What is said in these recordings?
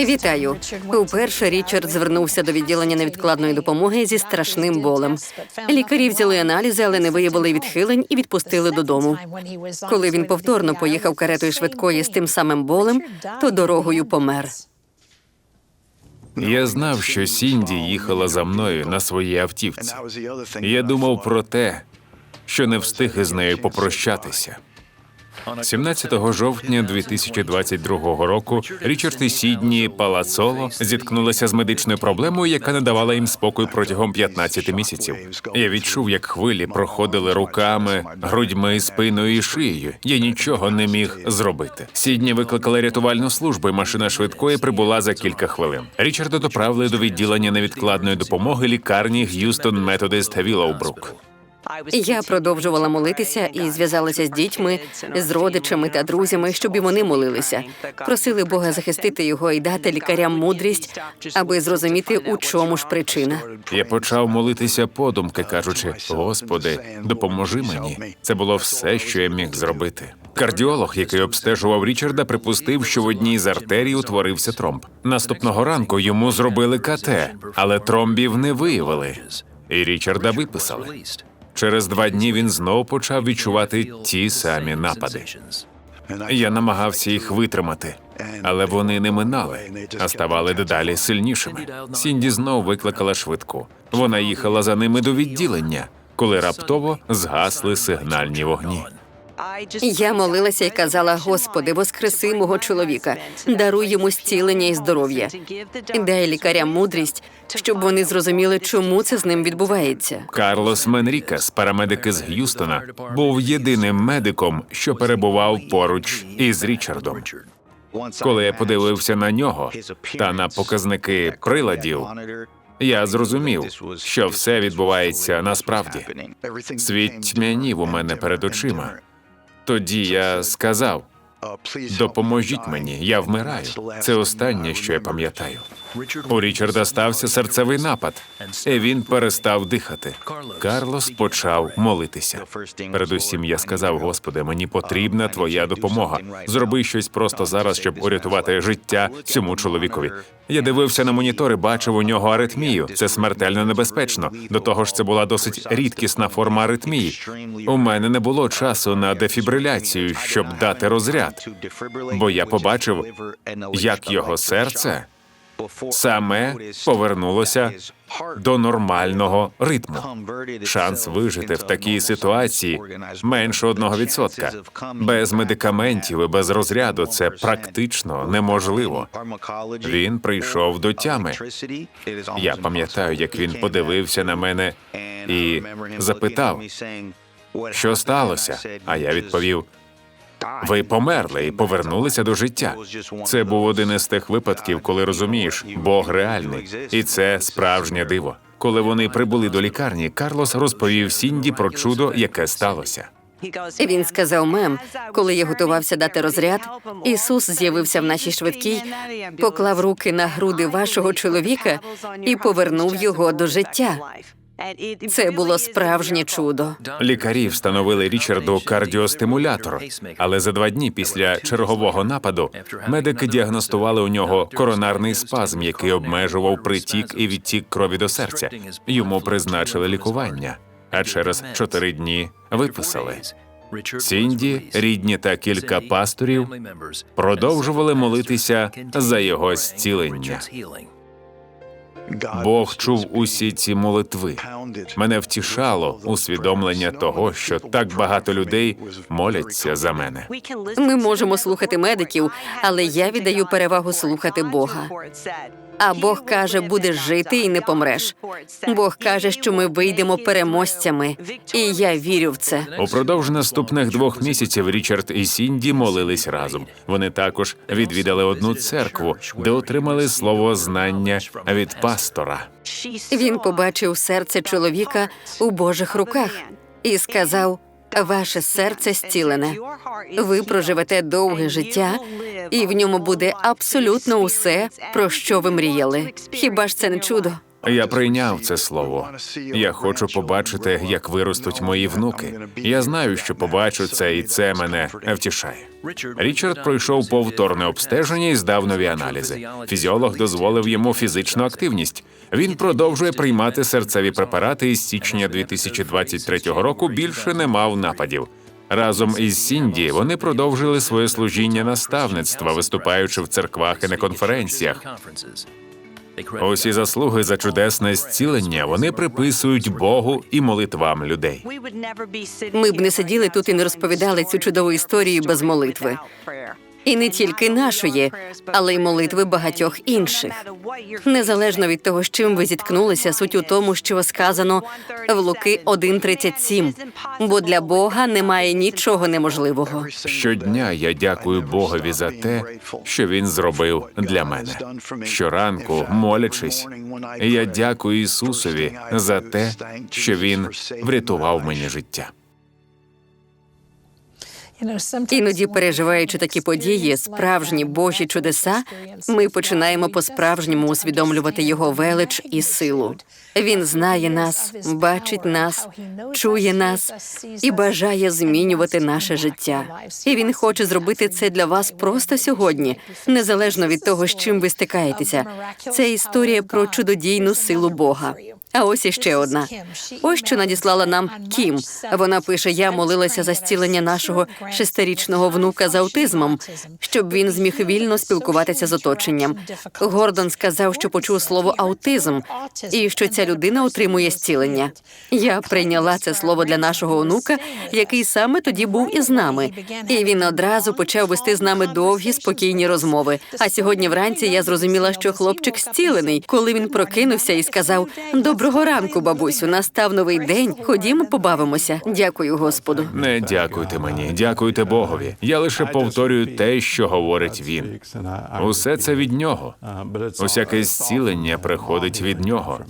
Вітаю. Уперше Річард звернувся до відділення невідкладної допомоги зі страшним болем. Лікарі взяли аналізи, але не виявили відхилень і відпустили додому. Коли він повторно поїхав каретою швидкої з тим самим болем, то дорогою помер. Я знав, що Сінді їхала за мною на своїй автівці. Я думав про те, що не встиг із нею попрощатися. 17 жовтня 2022 року Річард і Сідні Палацоло зіткнулися з медичною проблемою, яка не давала їм спокою протягом 15 місяців. Я відчув, як хвилі проходили руками, грудьми, спиною і шиєю. Я нічого не міг зробити. Сідні викликали рятувальну службу, і машина швидкої прибула за кілька хвилин. Річарда доправили до відділення невідкладної допомоги лікарні Г'юстон Методист Вілоубрук. Я продовжувала молитися і зв'язалася з дітьми, з родичами та друзями, щоб і вони молилися. Просили Бога захистити його і дати лікарям мудрість, аби зрозуміти, у чому ж причина. Я почав молитися подумки, кажучи: Господи, допоможи мені. Це було все, що я міг зробити. Кардіолог, який обстежував Річарда, припустив, що в одній з артерій утворився тромб. Наступного ранку йому зробили КТ, але тромбів не виявили. І Річарда виписали. Через два дні він знову почав відчувати ті самі напади. Я намагався їх витримати, але вони не минали, а ставали дедалі сильнішими. Сінді знов викликала швидку. Вона їхала за ними до відділення, коли раптово згасли сигнальні вогні. Я молилася і казала: Господи, воскреси мого чоловіка, даруй йому зцілення і здоров'я. Дай лікарям мудрість, щоб вони зрозуміли, чому це з ним відбувається. Карлос Менрікас, парамедик із Г'юстона, був єдиним медиком, що перебував поруч із Річардом. Коли я подивився на нього та на показники приладів, я зрозумів, що все відбувається насправді. Світ тьмянів у мене перед очима. Тоді я сказав: допоможіть мені, я вмираю. Це останнє, що я пам'ятаю. У Річарда стався серцевий напад, і він перестав дихати. Карлос почав молитися. Передусім, я сказав: Господи, мені потрібна твоя допомога. Зроби щось просто зараз, щоб урятувати життя цьому чоловікові. Я дивився на монітори, бачив у нього аритмію. Це смертельно небезпечно. До того ж, це була досить рідкісна форма аритмії. У мене не було часу на дефібриляцію, щоб дати розряд. Бо я побачив, як його серце саме повернулося до нормального ритму. Шанс вижити в такій ситуації менше одного відсотка. Без медикаментів і без розряду це практично неможливо. Він прийшов до тями. Я пам'ятаю, як він подивився на мене і запитав, що сталося. А я відповів: ви померли і повернулися до життя. Це був один із тих випадків, коли розумієш, Бог реальний, і це справжнє диво. Коли вони прибули до лікарні, Карлос розповів Сінді про чудо, яке сталося. Він сказав мем, коли я готувався дати розряд, Ісус з'явився в нашій швидкій, поклав руки на груди вашого чоловіка і повернув його до життя. Це було справжнє чудо. Лікарі встановили Річарду кардіостимулятор, але за два дні після чергового нападу медики діагностували у нього коронарний спазм, який обмежував притік і відтік крові до серця. Йому призначили лікування, а через чотири дні виписали. Сінді, рідні та кілька пасторів продовжували молитися за його зцілення. Бог чув усі ці молитви. Мене втішало усвідомлення того, що так багато людей моляться за мене. Ми можемо слухати медиків, але я віддаю перевагу слухати Бога. А Бог каже, будеш жити і не помреш. Бог каже, що ми вийдемо переможцями, і я вірю в це. Упродовж наступних двох місяців Річард і Сінді молились разом. Вони також відвідали одну церкву, де отримали слово знання від пастора. Він побачив серце чоловіка у Божих руках і сказав: Ваше серце зцілене. Ви проживете довге життя, і в ньому буде абсолютно усе, про що ви мріяли. Хіба ж це не чудо? Я прийняв це слово. Я хочу побачити, як виростуть мої внуки. Я знаю, що побачу це, і це мене втішає. Річард пройшов повторне обстеження і здав нові аналізи. Фізіолог дозволив йому фізичну активність. Він продовжує приймати серцеві препарати і з січня 2023 року більше не мав нападів. Разом із Сінді вони продовжили своє служіння наставництва, виступаючи в церквах і на конференціях. Усі заслуги за чудесне зцілення вони приписують Богу і молитвам людей. Ми б не сиділи тут і не розповідали цю чудову історію без молитви. І не тільки нашої, але й молитви багатьох інших. Незалежно від того, з чим ви зіткнулися, суть у тому, що сказано в Луки 1.37. Бо для Бога немає нічого неможливого. Щодня я дякую Богові за те, що він зробив для мене. Щоранку, молячись, я дякую Ісусові за те, що він врятував мені життя. Іноді, переживаючи такі події, справжні Божі чудеса, ми починаємо по-справжньому усвідомлювати його велич і силу. Він знає нас, бачить нас, чує нас і бажає змінювати наше життя. І він хоче зробити це для вас просто сьогодні, незалежно від того, з чим ви стикаєтеся. Це історія про чудодійну силу Бога. А ось іще одна. Ось що надіслала нам Кім. Вона пише: Я молилася за зцілення нашого шестирічного внука з аутизмом, щоб він зміг вільно спілкуватися з оточенням. Гордон сказав, що почув слово аутизм і що ця людина отримує зцілення. Я прийняла це слово для нашого онука, який саме тоді був із нами. І він одразу почав вести з нами довгі спокійні розмови. А сьогодні вранці я зрозуміла, що хлопчик зцілений, коли він прокинувся і сказав: Доброго ранку, бабусю. Настав новий день. Ходімо, побавимося. Дякую, Господу. Не дякуйте мені, дякуйте Богові. Я лише повторюю те, що говорить він. Усе це від нього. Усяке зцілення приходить від нього.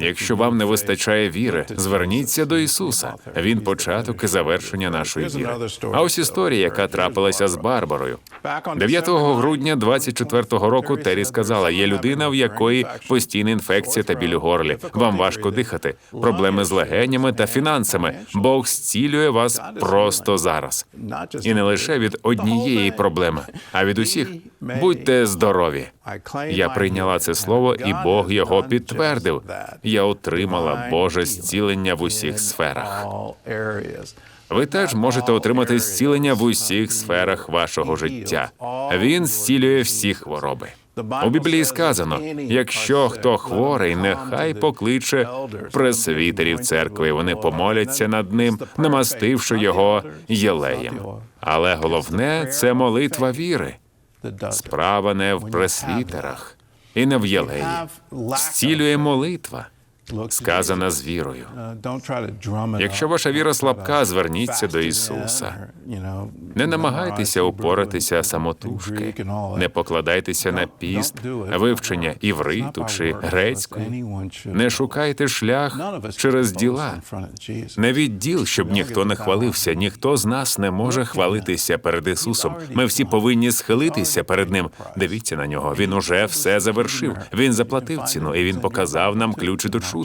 Якщо вам не вистачає віри, зверніться до Ісуса. Він початок і завершення нашої віри. А ось історія, яка трапилася з Барбарою. 9 грудня 24-го року Террі сказала: є людина, в якої постійна інфекція та біль у горлі. Вам важко дихати, проблеми з легенями та фінансами. Бог зцілює вас просто зараз. І не лише від однієї проблеми, а від усіх. Будьте здорові. Я прийняла це слово, і Бог його підтвердив. Я отримала Боже зцілення в усіх сферах. Ви теж можете отримати зцілення в усіх сферах вашого життя. Він зцілює всі хвороби. У Біблії сказано: якщо хто хворий, нехай покличе пресвітерів церкви. Вони помоляться над ним, намастивши його єлеєм. Але головне це молитва віри. Справа не в пресвітерах і не в єлеї. Зцілює молитва, сказана з вірою. Якщо ваша віра слабка, зверніться до Ісуса. Не намагайтеся упоратися самотужки, не покладайтеся на піст, вивчення івриту чи грецької. Не шукайте шлях через діла. Не від діл, щоб ніхто не хвалився. Ніхто з нас не може хвалитися перед Ісусом. Ми всі повинні схилитися перед Ним. Дивіться на нього. Він уже все завершив. Він заплатив ціну, і він показав нам ключі до чуда.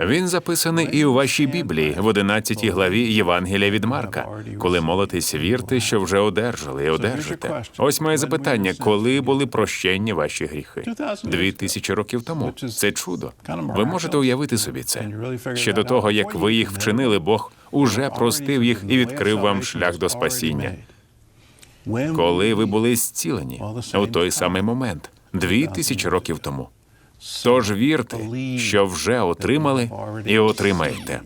Він записаний і у вашій Біблії в 11 главі Євангелія від Марка. Коли молитесь, вірте, що вже одержали і одержите. Ось моє запитання: коли були прощені ваші гріхи? Дві тисячі років тому. Це чудо. Ви можете уявити собі це. Ще до того, як ви їх вчинили, Бог уже простив їх і відкрив вам шлях до спасіння. Коли ви були зцілені у той самий момент, дві тисячі років тому. Тож вірте, що вже отримали і отримаєте.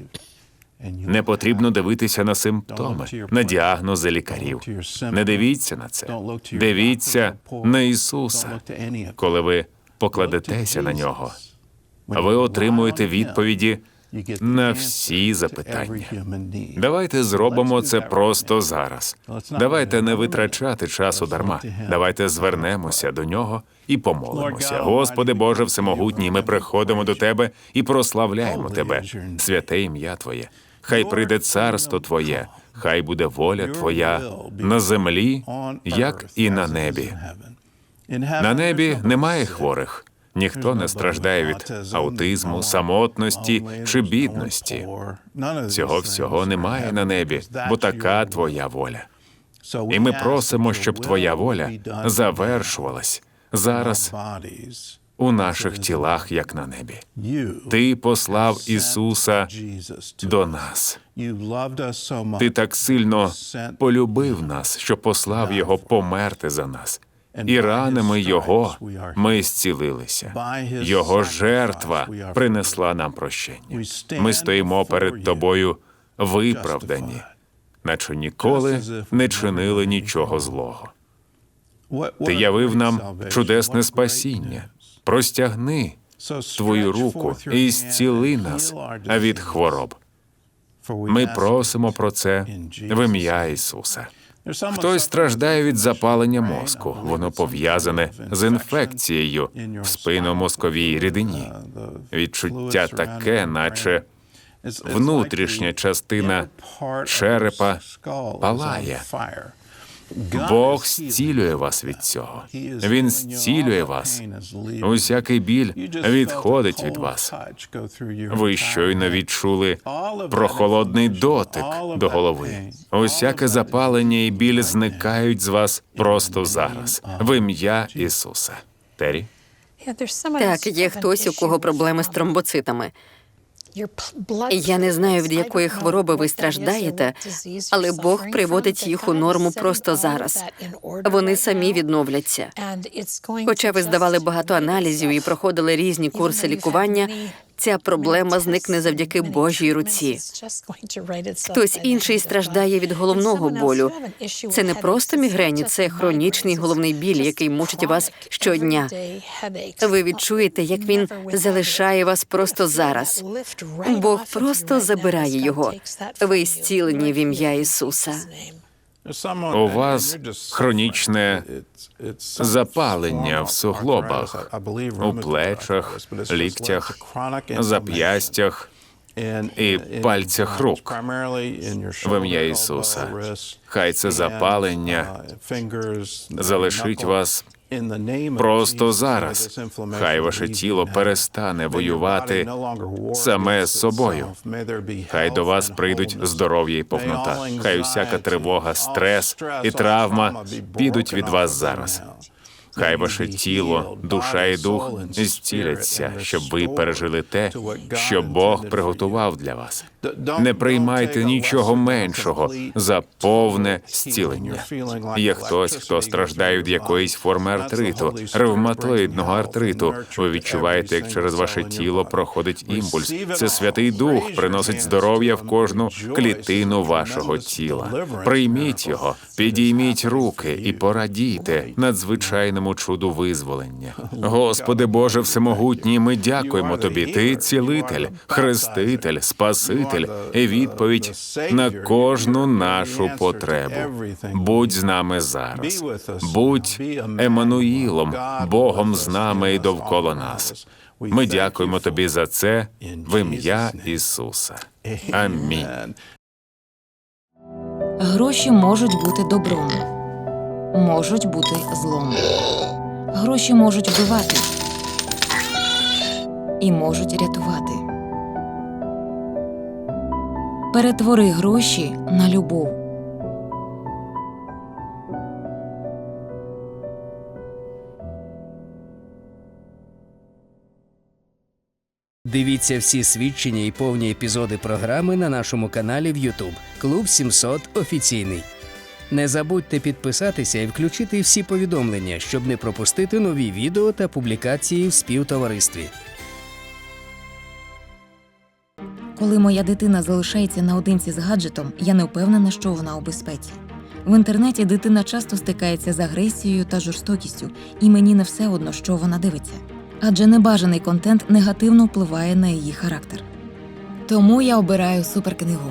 Не потрібно дивитися на симптоми, на діагнози лікарів. Не дивіться на це. Дивіться на Ісуса. Коли ви покладетеся на нього, ви отримуєте відповіді на всі запитання. Давайте зробимо це просто зараз. Давайте не витрачати часу дарма. Давайте звернемося до нього і помолимося. Господи Боже Всемогутній, ми приходимо до Тебе і прославляємо Тебе, святе ім'я Твоє. Хай прийде царство Твоє, хай буде воля Твоя на землі, як і на небі. На небі немає хворих. Ніхто не страждає від аутизму, самотності чи бідності. Цього всього немає на небі, бо така твоя воля. І ми просимо, щоб твоя воля завершувалась зараз у наших тілах, як на небі. Ти послав Ісуса до нас. Ти так сильно полюбив нас, що послав Його померти за нас. І ранами Його ми зцілилися. Його жертва принесла нам прощення. Ми стоїмо перед тобою виправдані, наче ніколи не чинили нічого злого. Ти явив нам чудесне спасіння. Простягни твою руку і зціли нас від хвороб. Ми просимо про це в ім'я Ісуса. Хтось страждає від запалення мозку. Воно пов'язане з інфекцією в спинномозковій рідині. Відчуття таке, наче внутрішня частина черепа палає. Бог зцілює вас від цього. Він зцілює вас. Усякий біль відходить від вас. Ви щойно відчули прохолодний дотик до голови. Усяке запалення і біль зникають з вас просто зараз, в ім'я Ісуса. Тері? Так, є хтось, у кого проблеми з тромбоцитами. Я не знаю, від якої хвороби ви страждаєте, але Бог приводить їх у норму просто зараз. Вони самі відновляться. Хоча ви здавали багато аналізів і проходили різні курси лікування, ця проблема зникне завдяки Божій руці. Хтось інший страждає від головного болю. Це не просто мігрені, це хронічний головний біль, який мучить вас щодня. Ви відчуєте, як він залишає вас просто зараз. Бог просто забирає його. Ви зцілені в ім'я Ісуса. У вас хронічне запалення в суглобах, у плечах, ліктях, зап'ястях і пальцях рук. В ім'я Ісуса. Хай це запалення залишить вас просто зараз. Хай ваше тіло перестане воювати саме з собою. Хай до вас прийдуть здоров'я і повнота. Хай усяка тривога, стрес і травма підуть від вас зараз. Хай ваше тіло, душа і дух зціляться, щоб ви пережили те, що Бог приготував для вас. Не приймайте нічого меншого за повне зцілення. Є хтось, хто страждає від якоїсь форми артриту, ревматоїдного артриту. Ви відчуваєте, як через ваше тіло проходить імпульс. Це святий дух приносить здоров'я в кожну клітину вашого тіла. Прийміть його, підійміть руки і порадійте надзвичайному чуду визволення. Господи Боже Всемогутній, ми дякуємо тобі. Ти цілитель, хреститель, спаситель і відповідь на кожну нашу потребу. Будь з нами зараз. Будь Еммануїлом, Богом з нами і довкола нас. Ми дякуємо тобі за це в ім'я Ісуса. Амінь. Гроші можуть бути добром, можуть бути злом. Гроші можуть вбивати і можуть рятувати. Перетвори гроші на любов. Дивіться всі свідчення і повні епізоди програми на нашому каналі в YouTube Клуб 700 офіційний. Не забудьте підписатися і включити всі повідомлення, щоб не пропустити нові відео та публікації в співтоваристві. Коли моя дитина залишається наодинці з гаджетом, я не впевнена, що вона у безпеці. В інтернеті дитина часто стикається з агресією та жорстокістю, і мені не все одно, що вона дивиться. Адже небажаний контент негативно впливає на її характер. Тому я обираю суперкнигу.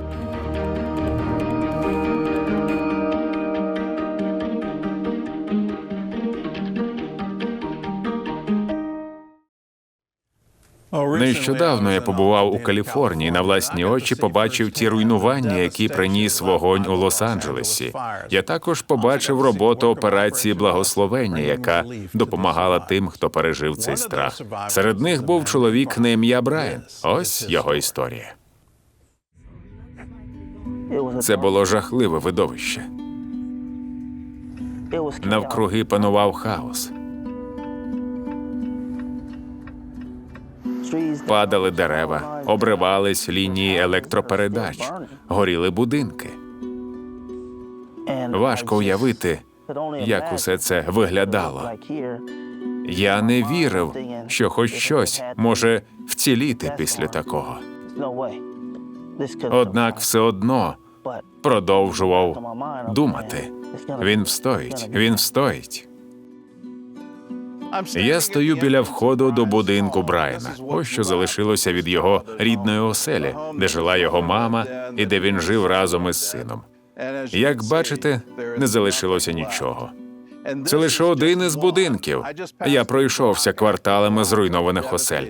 Нещодавно я побував у Каліфорнії. На власні очі побачив ті руйнування, які приніс вогонь у Лос-Анджелесі. Я також побачив роботу операції благословення, яка допомагала тим, хто пережив цей страх. Серед них був чоловік на ім'я Брайан. Ось його історія. Це було жахливе видовище. Навкруги панував хаос. Падали дерева, обривались лінії електропередач, горіли будинки. Важко уявити, як усе це виглядало. Я не вірив, що хоч щось може вціліти після такого. Однак все одно продовжував думати. Він встоїть, він встоїть. Я стою біля входу до будинку Брайана. Ось що залишилося від його рідної оселі, де жила його мама і де він жив разом із сином. Як бачите, не залишилося нічого. Це лише один із будинків. Я пройшовся кварталами зруйнованих осель.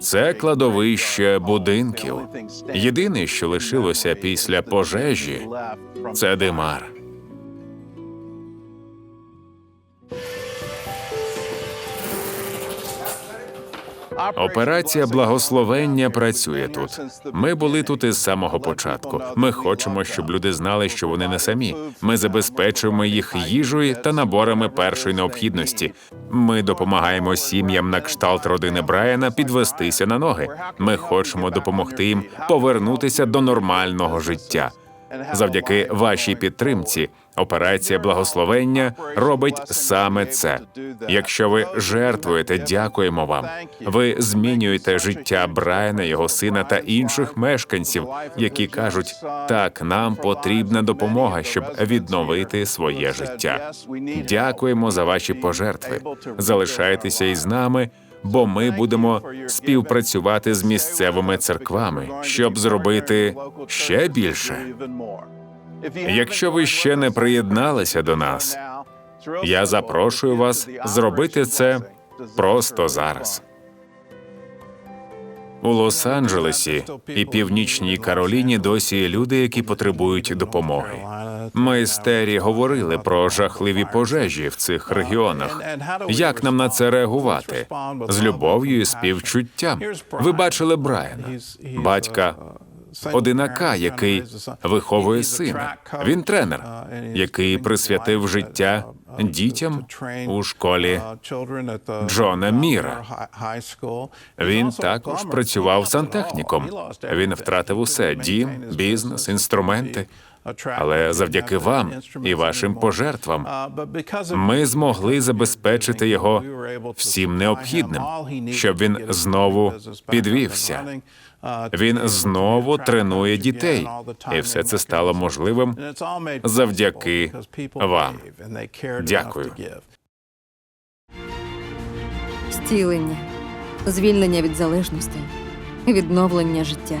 Це кладовище будинків. Єдине, що лишилося після пожежі, це димар. Операція благословення працює тут. Ми були тут із самого початку. Ми хочемо, щоб люди знали, що вони не самі. Ми забезпечуємо їх їжею та наборами першої необхідності. Ми допомагаємо сім'ям на кшталт родини Брайана підвестися на ноги. Ми хочемо допомогти їм повернутися до нормального життя. Завдяки вашій підтримці операція благословення робить саме це. Якщо ви жертвуєте, дякуємо вам. Ви змінюєте життя Брайана, його сина та інших мешканців, які кажуть, так нам потрібна допомога, щоб відновити своє життя. Дякуємо за ваші пожертви. Залишайтеся із нами. Бо ми будемо співпрацювати з місцевими церквами, щоб зробити ще більше. Якщо ви ще не приєдналися до нас, я запрошую вас зробити це просто зараз. У Лос-Анджелесі і Північній Кароліні досі є люди, які потребують допомоги. Майстері говорили про жахливі пожежі в цих регіонах. Як нам на це реагувати? З любов'ю і співчуттям. Ви бачили Брайана, батька одинака, який виховує сина. Він тренер, який присвятив життя дітям у школі Джона Міра. Він також працював сантехніком. Він втратив усе: дім, бізнес, інструменти. Але завдяки вам і вашим пожертвам ми змогли забезпечити його всім необхідним, щоб він знову підвівся. Він знову тренує дітей, і все це стало можливим завдяки вам. Дякую. Зцілення, звільнення від залежності, відновлення життя.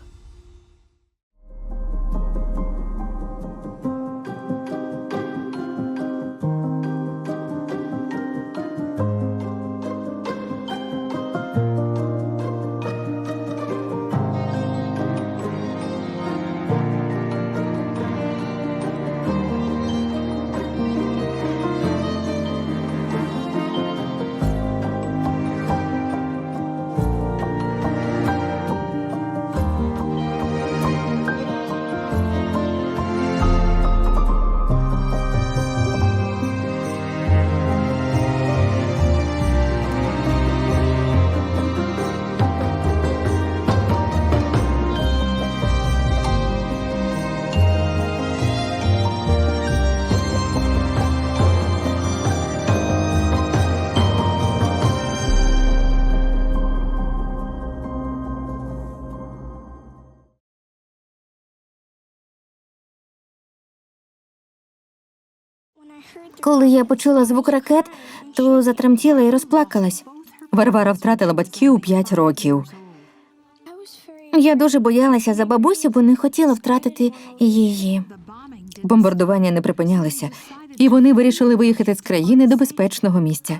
Коли я почула звук ракет, то затремтіла і розплакалась. Варвара втратила батьків у п'ять років. Я дуже боялася за бабусю, бо не хотіла втратити її. Бомбардування не припинялися, і вони вирішили виїхати з країни до безпечного місця.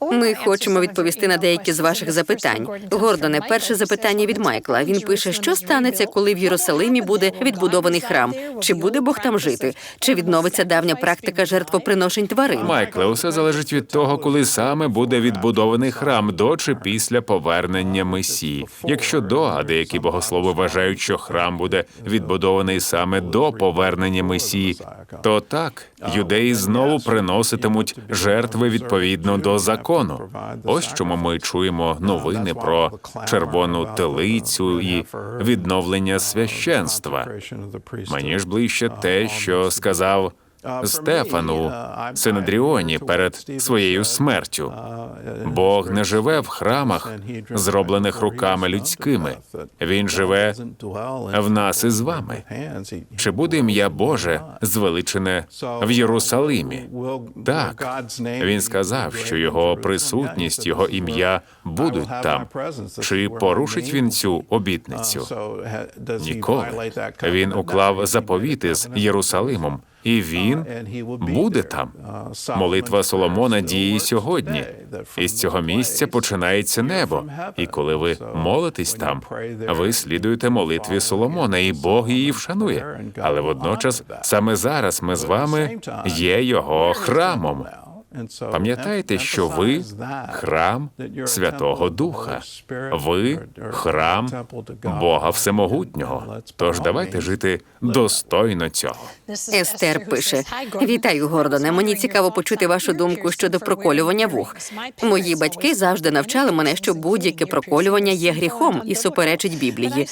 Ми хочемо відповісти на деякі з ваших запитань. Гордоне, перше запитання від Майкла. Він пише, що станеться, коли в Єрусалимі буде відбудований храм? Чи буде Бог там жити? Чи відновиться давня практика жертвоприношень тварин? Майкле, усе залежить від того, коли саме буде відбудований храм до чи після повернення Месії. Якщо до, а деякі богослови вважають, що храм буде відбудований саме до повернення Месії, то так юдеї знову приноситимуть жертви відповідно до закону. Ось чому ми чуємо новини про червону телицю і відновлення священства. Мені ж ближче те, що сказав Стефану Синедріоні перед своєю смертю. Бог не живе в храмах, зроблених руками людськими. Він живе в нас із вами. Чи буде ім'я Боже звеличене в Єрусалимі? Так, він сказав, що його присутність, його ім'я будуть там. Чи порушить він цю обітницю? Ніколи. Він уклав заповіти з Єрусалимом, і він буде там. Молитва Соломона діє сьогодні. І з цього місця починається небо. І коли ви молитесь там, ви слідуєте молитві Соломона, і Бог її вшанує. Але водночас саме зараз ми з вами є його храмом. Пам'ятайте, що ви храм Святого Духа, ви храм Бога Всемогутнього. Тож давайте жити достойно цього. Естер пише: Вітаю, Гордоне. Мені цікаво почути вашу думку щодо проколювання вух. Мої батьки завжди навчали мене, що будь-яке проколювання є гріхом і суперечить Біблії.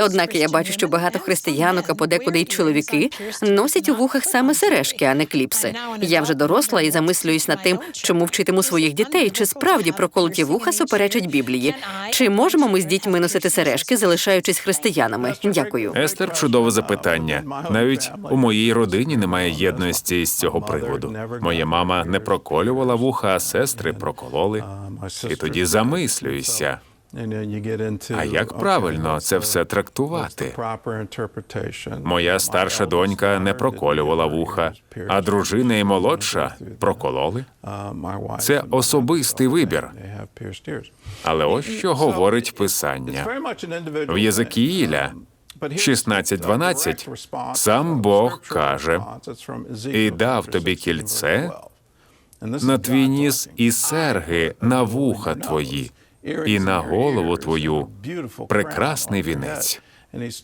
Однак я бачу, що багато християнок, а подекуди й чоловіки носять у вухах саме сережки, а не кліпси. Я вже доросла і замислююсь над тим, чому вчитиму своїх дітей, чи справді проколоті вуха суперечать Біблії. Чи можемо ми з дітьми носити сережки, залишаючись християнами? Дякую. Естер, чудове запитання. Навіть у моїй родині немає єдності з цього приводу. Моя мама не проколювала вуха, а сестри прокололи. І тоді замислююся. А як правильно це все трактувати? Моя старша донька не проколювала вуха, а дружина і молодша прокололи. Це особистий вибір. Але ось що говорить писання. В Єзекіїля 16.12 сам Бог каже, і дав тобі кільце на твій ніс і серги на вуха твої, і на голову твою прекрасний вінець.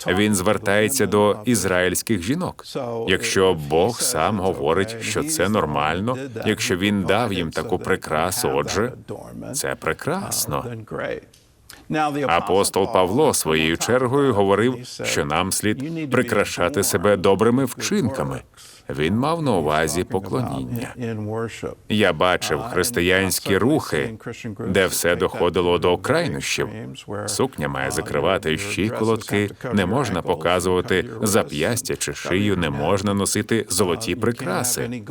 Він звертається до ізраїльських жінок. Якщо Бог сам говорить, що це нормально, якщо він дав їм таку прикрасу, отже, це прекрасно. Апостол Павло своєю чергою говорив, що нам слід прикрашати себе добрими вчинками. Він мав на увазі поклоніння. Я бачив християнські рухи, де все доходило до крайнощів. Сукня має закривати щиколотки, не можна показувати зап'ястя чи шию, не можна носити золоті прикраси.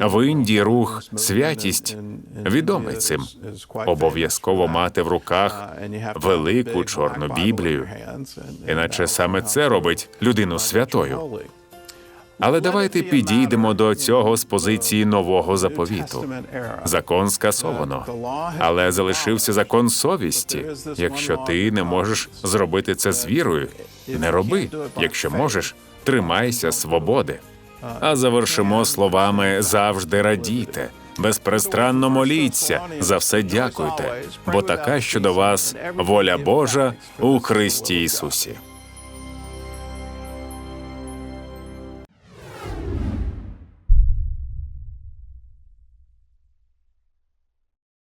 В Індії рух святість відомий цим. Обов'язково мати в руках велику чорну біблію, іначе саме це робить людину святою. Але давайте підійдемо до цього з позиції нового заповіту. Закон скасовано, але залишився закон совісті. Якщо ти не можеш зробити це з вірою, не роби. Якщо можеш, тримайся свободи. А завершимо словами завжди радійте. Безпристранно моліться, за все дякуйте, бо така щодо вас воля Божа у Христі Ісусі.